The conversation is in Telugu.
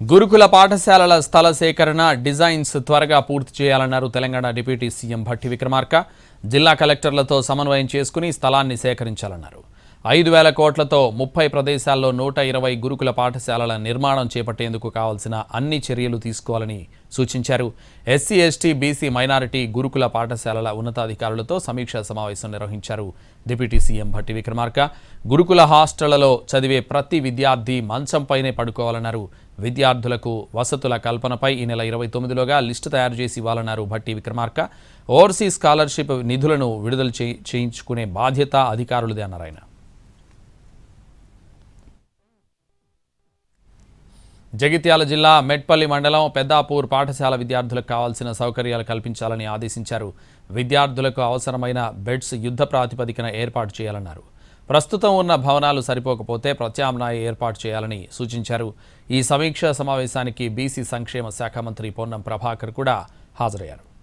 గురుకుల పాఠశాలల స్థల సేకరణ డిజైన్స్ త్వరగా పూర్తి చేయాలన్నారు తెలంగాణ డిప్యూటీ సీఎం భట్టి విక్రమార్క. జిల్లా కలెక్టర్లతో సమన్వయం చేసుకుని స్థలాన్ని సేకరించాలన్నారు. ఐదు వేల కోట్లతో ముప్పై ప్రదేశాల్లో నూట ఇరవై గురుకుల పాఠశాలల నిర్మాణం చేపట్టేందుకు కావాల్సిన అన్ని చర్యలు తీసుకోవాలని సూచించారు. ఎస్సీ ఎస్టీ బీసీ మైనారిటీ గురుకుల పాఠశాలల ఉన్నతాధికారులతో సమీక్షా సమావేశం నిర్వహించారు డిప్యూటీ సీఎం భట్టి విక్రమార్క. గురుకుల హాస్టళ్ళలో చదివే ప్రతి విద్యార్థి మంచంపైనే పడుకోవాలన్నారు. విద్యార్థులకు వసతుల కల్పనపై ఈ నెల ఇరవై తొమ్మిదిలోగా లిస్టు తయారు చేసి ఇవ్వాలన్నారు భట్టి విక్రమార్క. ఓవర్సీ స్కాలర్షిప్ నిధులను విడుదల చే- చేయించుకునే బాధ్యత అధికారులదే అన్నారు ఆయన. జగిత్యాల జిల్లా మెట్పల్లి మండలం పెద్దాపూర్ పాఠశాల విద్యార్థులకు కావాల్సిన సౌకర్యాలు కల్పించాలని ఆదేశించారు. విద్యార్థులకు అవసరమైన బెడ్స్ యుద్ధ ప్రాతిపదికన ఏర్పాటు చేయాలన్నారు. ప్రస్తుతం ఉన్న భవనాలు సరిపోకపోతే ప్రత్యామ్నాయ ఏర్పాటు చేయాలని సూచించారు. ఈ సమీక్షా సమావేశానికి బీసీ సంక్షేమ శాఖ మంత్రి పొన్నం ప్రభాకర్ కూడా హాజరయ్యారు.